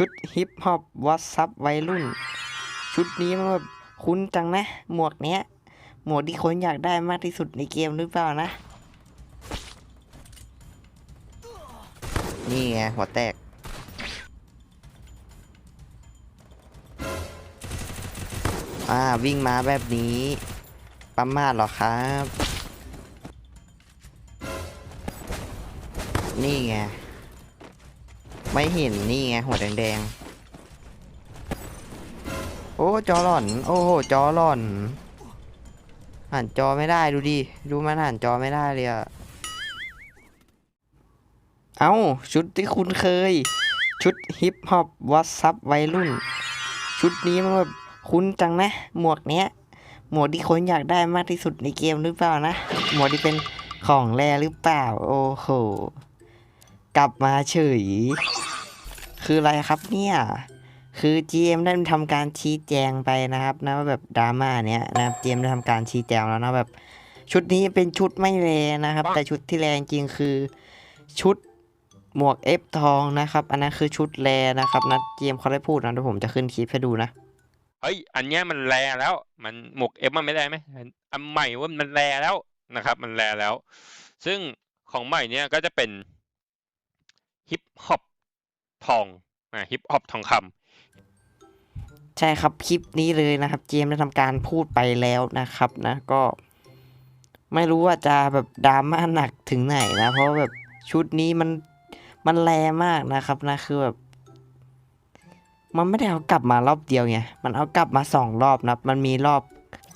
ชุดฮิปฮอปวัดซับวัยรุ่น ชุดนี้มันแบบคุ้นจังนะ หมวกเนี้ย หมวกที่คนอยากได้มากที่สุดในเกมหรือเปล่านะ นี่ไงหัวแตก อ่า วิ่งมาแบบนี้ ประมาทเหรอครับ นี่ไง ไม่เห็นนี่ไงหัวแดงๆ โอ้จอหล่อน โอ้โหจอหล่อนหันจอไม่ได้ดูดิดูมันหันจอไม่ได้เลยอะเอ้าชุดที่คุณเคย ชุดฮิปฮอปวัดซับวัยรุ่น ชุดนี้มันแบบคุ้นจังนะ หมวกเนี้ย หมวกที่คนอยากได้มากที่สุดในเกมหรือเปล่านะ หมวกที่เป็นของแรหรือเปล่า โอ้โห กลับมาเฉย คืออะไรครับเนี่ย คือ GM ได้ทำการชี้แจงไปนะครับนะว่าแบบดราม่าเนี้ยนะครับ GM ได้ทำการชี้แจงแล้วนะแบบชุดนี้เป็นชุดไม่แรนะครับ แต่ชุดที่แรงจริงคือชุดหมวกเอฟทองนะครับ อันนั้นคือชุดแรนะครับนะ GM เขาได้พูดนะเดี๋ยวผมจะขึ้นคลิปให้ดูนะเฮ้ยอันเนี้ยมันแรแล้ว มันหมวกเอฟมันไม่ได้ไหมอันอันใหม่ว่ามันแรแล้วนะครับ มันแรแล้ว ซึ่งของใหม่เนี้ยก็จะเป็นฮิปฮอป ทองอ่าฮิปฮอปทองคำใช่ครับคลิปนี้เลยนะครับ เจมได้ทำการพูดไปแล้วนะครับนะก็ ไม่รู้ว่าจะแบบดราม่าหนักถึงไหนนะ เพราะแบบชุดนี้มันมันแรงมากนะครับนะคือแบบมันไม่ได้เอากลับมารอบเดียวไง มันเอากลับมาสองรอบนะ มันมีรอบ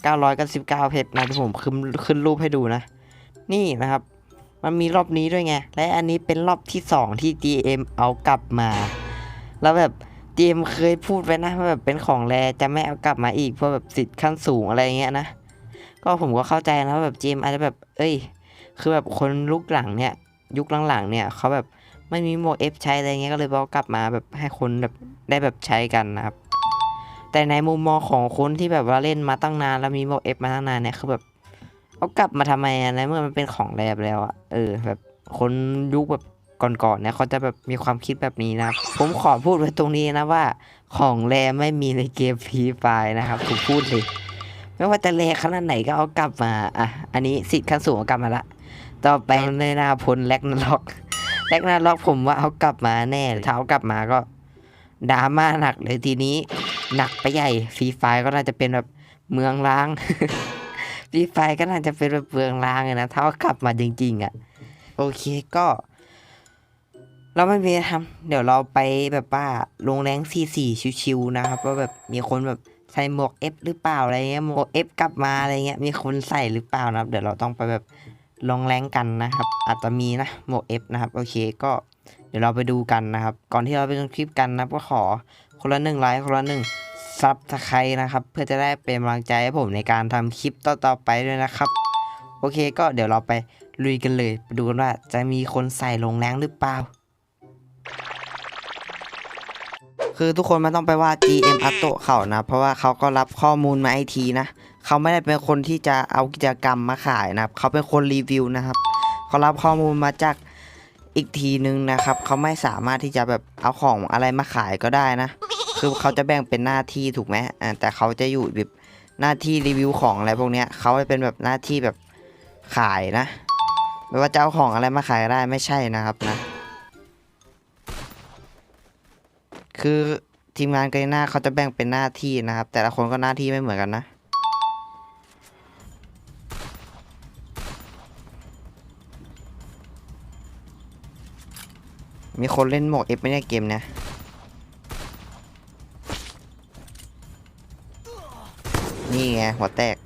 999 เพชรนะที่ผมขึ้นขึ้นรูปให้ดูนะ นี่นะครับ มันมีรอบนี้ด้วยไง และอันนี้เป็นรอบที่สองที่ DM เอากลับมา แล้วแบบเจมเคยพูดไว้นะว่าแบบเป็นของแรจะไม่เอากลับมาอีกเพราะแบบสิทธิ์ขั้นสูงอะไรเงี้ยนะ ก็ผมก็เข้าใจนะว่าแบบเจมอาจจะแบบ เอ้ย คือแบบคนลุกหลังเนี่ย ยุคหลังๆเนี่ยเขาแบบไม่มีหมวกเอฟใช้อะไรเงี้ยก็เลยเอากลับมาแบบให้คนแบบได้แบบใช้กันนะครับ แต่ในมุมมองของคนที่แบบว่าเล่นมาตั้งนานแล้วมีหมวกเอฟมาตั้งนานเนี่ยคือแบบ เอากลับมาทำไมอะในเมื่อมันเป็นของแรไปแล้วอะเออ แบบคนยุคแบบก่อนๆเนี่ยเขาจะแบบมีความคิดแบบนี้นะผมขอพูดไว้ตรงนี้นะว่า ของแรไม่มีในเกมฟรีไฟนะครับผมพูดเลยไม่ว่าจะแรขนาดไหนก็เอากลับมาอะอันนี้สิทธิ์ขั้นสูงเอากลับมาละต่อไปในหนาพลแลกนาล็อกแลกนาล็อกผมว่าเอากลับมาแน่ถ้าเอากลับมาก็ดราม่าหนักเลยทีนี้ หนักไปใหญ่ฟรีไฟก็น่าจะเป็นแบบเมืองล้าง ฟรีไฟก็น่าจะเป็นแบบเมืองล้างเลยนะถ้าเอากลับมาจริง ๆอะ โอเคก็ เราไม่มีอะไรทำเดี๋ยวเราไปแบบว่าลงแรงสี่สี่ชิวๆนะครับว่าแบบมีคนแบบใส่หมวกเอฟหรือเปล่าอะไรเงี้ยหมวกเอฟกลับมาอะไรเงี้ยมีคนใส่หรือเปล่านะครับ เดี๋ยวเราต้องไปแบบลงแรงกันนะครับ อาจจะมีนะหมวกเอฟนะครับ โอเคก็ เดี๋ยวเราไปดูกันนะครับ ก่อนที่เราไปดูคลิปกันนะก็ขอคนละหนึ่งไลค์คนละหนึ่งซับสไครต์นะครับ เพื่อจะได้เป็นกำลังใจให้ผมในการทำคลิปต่อๆไปด้วยนะครับ โอเคก็เดี๋ยวเราไปลุยกันเลยไปดูกันว่าจะมีคนใส่ลงแรงหรือเปล่า คือทุกคนไม่ต้องไปว่า GM อัตโตเขานะ เพราะว่าเขาก็รับข้อมูลมาไอทีนะเขาไม่ได้เป็นคนที่จะเอากิจกรรมมาขายนะครับเขาเป็นคนรีวิวนะครับเขารับข้อมูลมาจาก อีกทีนึงนะครับเขาไม่สามารถที่จะแบบเอาของอะไรมาขายก็ได้นะ คือเขาจะแบ่งเป็นหน้าที่ถูกไหมอ่าแต่เขาจะอยู่แบบหน้าที่รีวิวของอะไรพวกเนี้ยเขาจะเป็นแบบหน้าที่แบบขายนะไม่ว่าจะเอาของอะไรมาขายก็ได้ไม่ใช่นะครับนะ คือทีมงานกรีน่าเขาจะแบ่งเป็นหน้าที่นะครับ แต่ละคนก็หน้าที่ไม่เหมือนกันนะ มีคนเล่นหมกเอฟไม่ได้เกมนี่ยนี่ไง หัวแตก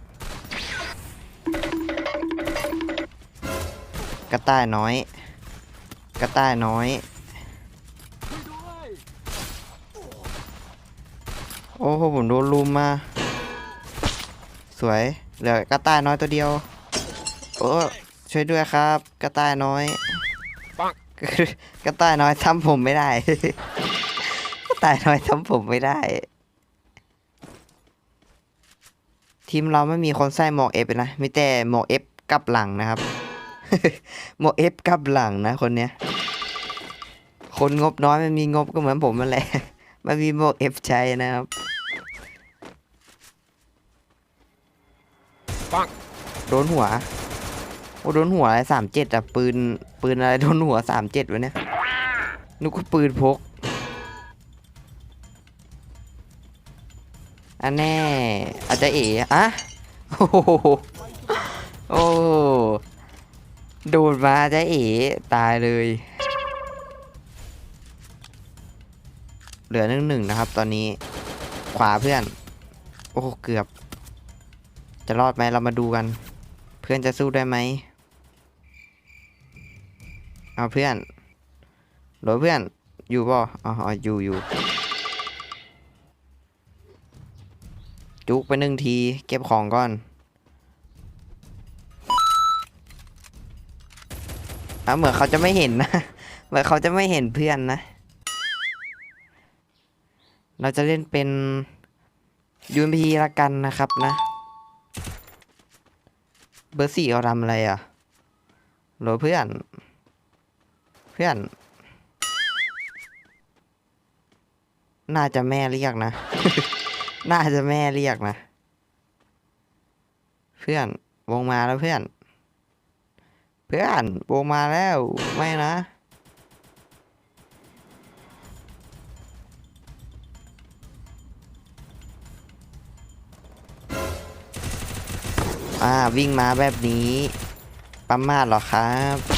กระต่ายน้อย กระต่ายน้อย โอ้โหผมโดนลุมมา สวย เหลือกระต่ายน้อยตัวเดียว โอ้ช่วยด้วยครับ กระต่ายน้อย กระต่ายน้อยทำผมไม่ได้กระต่ายน้อยทำผมไม่ได้ ทีมเราไม่มีคนใส่หมวกเอฟนะมีแต่หมวกเอฟกลับหลังนะครับหมวกเอฟกลับหลังนะคนเนี้ย คนงบน้อยไม่มีงบก็เหมือนผมนั่นแหละมันมีหมวกเอฟใช้นะครับปังโดนหัว โอ้โดนหัวอะไรสามเจ็ดอะปืน ปืนอะไรโดนหัวสามเจ็ดวะเนี่ยนึกว่าปืนพกอันแน่อาจจะเอ๋อะโอ้โหโอ้โดนมาอาจจะเอ๋ตายเลย เหลือหนึ่งหนึ่งนะครับ ตอนนี้ขวาเพื่อน โอ้เกือบ จะรอดไหมเรามาดูกัน เพื่อนจะสู้ได้ไหม เอาเพื่อนโหลเพื่อน อยู่ป่อ๋ออ๋ออยู่อยู่ จุกไปหนึ่งที เก็บของก่อน เอะเหมือนเขาจะไม่เห็นนะ เหมือนเขาจะไม่เห็นเพื่อนนะ เราจะเล่นเป็นยูนพีละกันนะครับนะ เบอร์สี่เขาทำอะไรอะโหลเพื่อน พื่อน น่าจะแม่เรียกนะ น่าจะแม่เรียกนะ เพื่อน วงมาแล้วเพื่อน เพื่อน วงมาแล้ว ไม่นะ อ่า วิ่งมาแบบนี้ ประมาทหรอครับ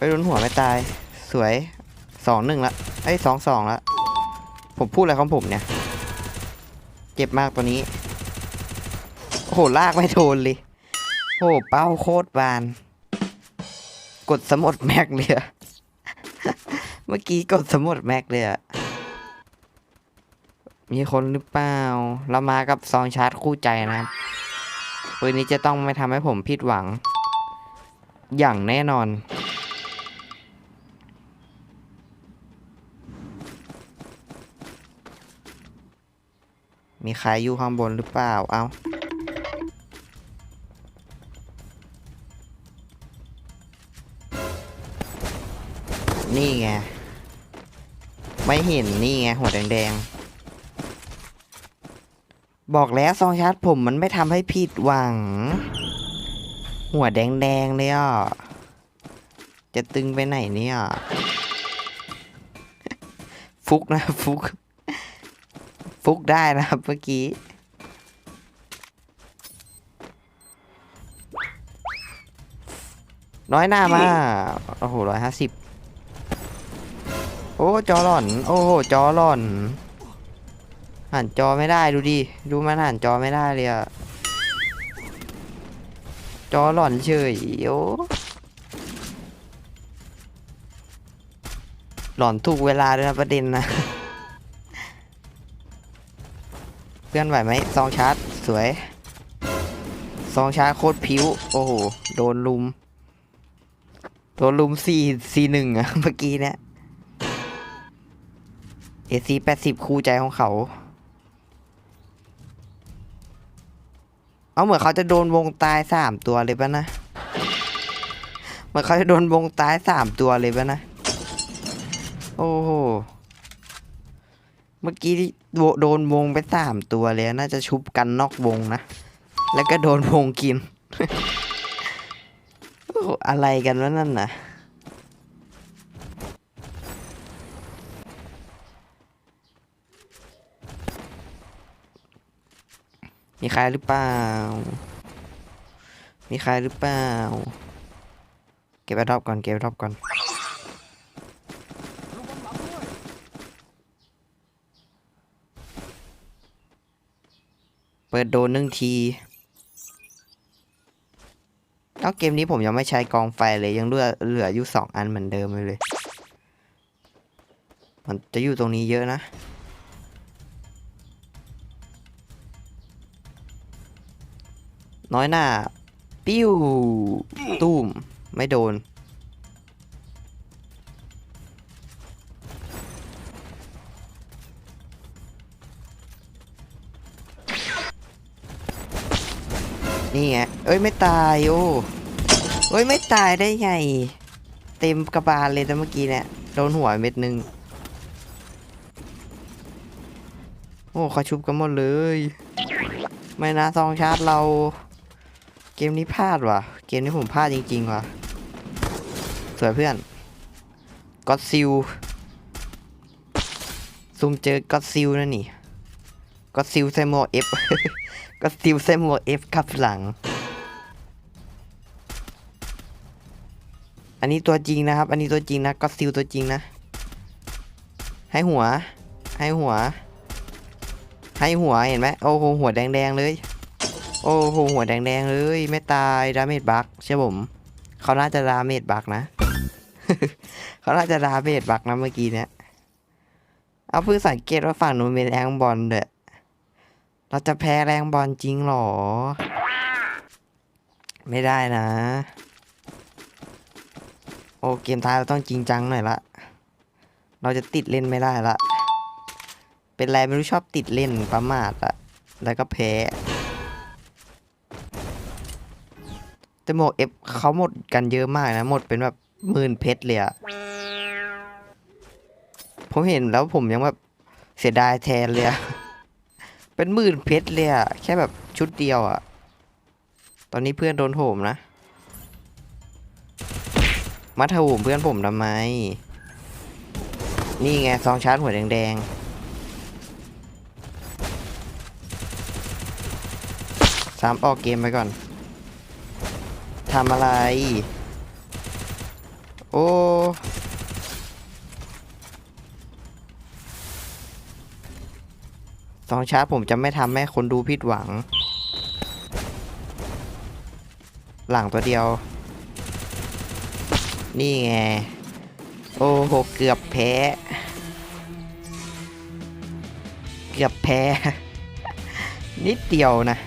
ไปโดนหัวไม่ตาย สวยสองหนึ่งละไอ้สองสองละผมพูดอะไรของผมเนี่ย เจ็บมากตัวนี้ โอ้โห ลากไม่โดนเลย โอ้โห เป้าโคตรบาน กดสมดแม็กเลยอะเมื่อกี้กดสมุดแม็กเลยอะมีคนหรือเปล่า เรามากับซองชาร์จคู่ใจนะครับปืนนี้จะต้องไม่ทำให้ผมผิดหวัง อย่างแน่นอน มีใครอยู่ข้างบนหรือเปล่า เอานี่ไง ไม่เห็นนี่ไง หัวแดงๆ บอกแล้วซองชาร์จผมมันไม่ทำให้ผิดหวัง หัวแดงๆเลยอะ จะตึงไปไหนเนี่ย ฟุกนะ ฟุก ฟุกได้นะครับเมื่อกี้ น้อยหน้ามา โอ้โหร้อยห้าสิบ โอ้ จอหล่อน โอ้โห จอหล่อนหันจอไม่ได้ดูดิ ดูมันหันจอไม่ได้เลยอะจอหล่อนเฉยโอ้หล่อนถูกเวลาด้วยนะประเด็นนะ เพื่อนไหวไหมซองชาร์จสวยซองชาร์จโคตรพิ้ว โอ้โห โดนลุม โดนลุมสี่สี่หนึ่งอะเมื่อกี้เนี่ยเอซีแปดสิบคู่ใจของเขา เอาเหมือนเขาจะโดนวงตายสามตัวเลยปะนะเหมือนเขาจะโดนวงตายสามตัวเลยปะนะ โอ้โห เมื่อกี้โดนวงไปสามตัวเลยน่าจะชุบกันนอกวงนะ แล้วก็โดนวงกิน โอ้อะไรกันวะนั่นน่ะ มีใครหรือเปล่า มีใครหรือเปล่า เก็บไอดรอปก่อน เก็บไอดรอปก่อน เปิดโดนหนึ่งทีแล้วเกมนี้ผมยังไม่ใช้กองไฟเลยยังเหลือเหลืออยู่สองอันเหมือนเดิมเลย มันจะอยู่ตรงนี้เยอะนะ น้อยหน้า ปิ้ว ตุ้ม ไม่โดน นี่ไงเอ้ยไม่ตายโอ้เอ้ยไม่ตายได้ไง เต็มกระบาลเลยแต่เมื่อกี้เนี่ยโดนหัวเม็ดหนึ่งโอ้เขาชุบกันหมดเลย ไม่นะซองชาร์จเรา เกมนี้พลาดว่ะ เกมนี้ผมพลาดจริง ๆ ว่ะ สวยเพื่อนก็ซิลซูมเจอก็ซิลนั่นนี่ก็ซิลใส่หมวกเอฟ ก็ซิลใส่หมวเอฟขับหลัง อันนี้ตัวจริงนะครับ อันนี้ตัวจริงนะก็ซิลตัวจริงนะ ให้หัว ให้หัว ให้หัวเห็นไหมโอ้โหหัวแดงๆเลย โอ้โหหัวแดงๆเลย ไม่ตายดาเมจบักใช่ผมเขาน่าจะดาเมจบักนะเขาน่าจะดาเมจบักนะเมื่อกี้เนี่ยเอาเพิ่งสังเกตว่าฝั่งนู้นมีแรงบอลเด้อ เราจะแพ้แรงบอลจริงหรอ ไม่ได้นะ โอ้เกมท้ายเราต้องจริงจังหน่อยละ เราจะติดเล่นไม่ได้ละ เป็นไรไม่รู้ชอบติดเล่นประมาทอะแล้วก็แพ้แต่หมวกเอฟเขาหมดกันเยอะมากนะ หมดเป็นแบบหมื่นเพชรเลยอะผมเห็นแล้วผมยังแบบเสียดายแทนเลยอะ เป็นหมื่นเพชรเลยอะแค่แบบชุดเดียวอะตอนนี้เพื่อนโดนโถมนะมาถมเพื่อนผมทำไม นี่ไงซองชาร์จหัวแดงๆสามออกเกมไปก่อนทำอะไร โอ้ สองชาร์จผมจะไม่ทำให้คนดูผิดหวัง หลังตัวเดียว นี่ไง โอ้โห เกือบแพ้ เกือบแพ้ นิดเดียวนะ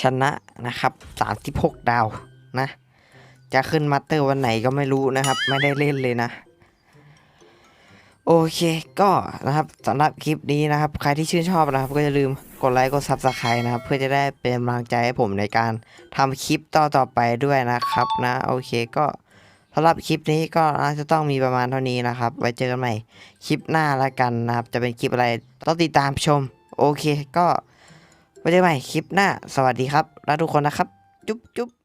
ชนะนะครับ 36 ดาวนะ จะขึ้นมาเตอร์วันไหนก็ไม่รู้นะครับ ไม่ได้เล่นเลยนะ โอเคก็นะครับสำหรับคลิปนี้นะครับ ใครที่ชื่นชอบนะครับ ก็อย่าลืมกดไลค์กด Subscribe นะครับ เพื่อจะได้เป็นกำลังใจให้ผมในการทำคลิปต่อต่อๆไปด้วยนะครับนะโอเคก็สำหรับคลิปนี้ก็น่าจะต้องมีประมาณเท่านี้นะครับ ไว้เจอกันใหม่คลิปหน้าละกันนะครับ จะเป็นคลิปอะไรต้องติดตามชม โอเคก็ไว้เจอกันใหม่คลิปหน้า สวัสดีครับ แล้วทุกคนนะครับ จุ๊บจุ๊บ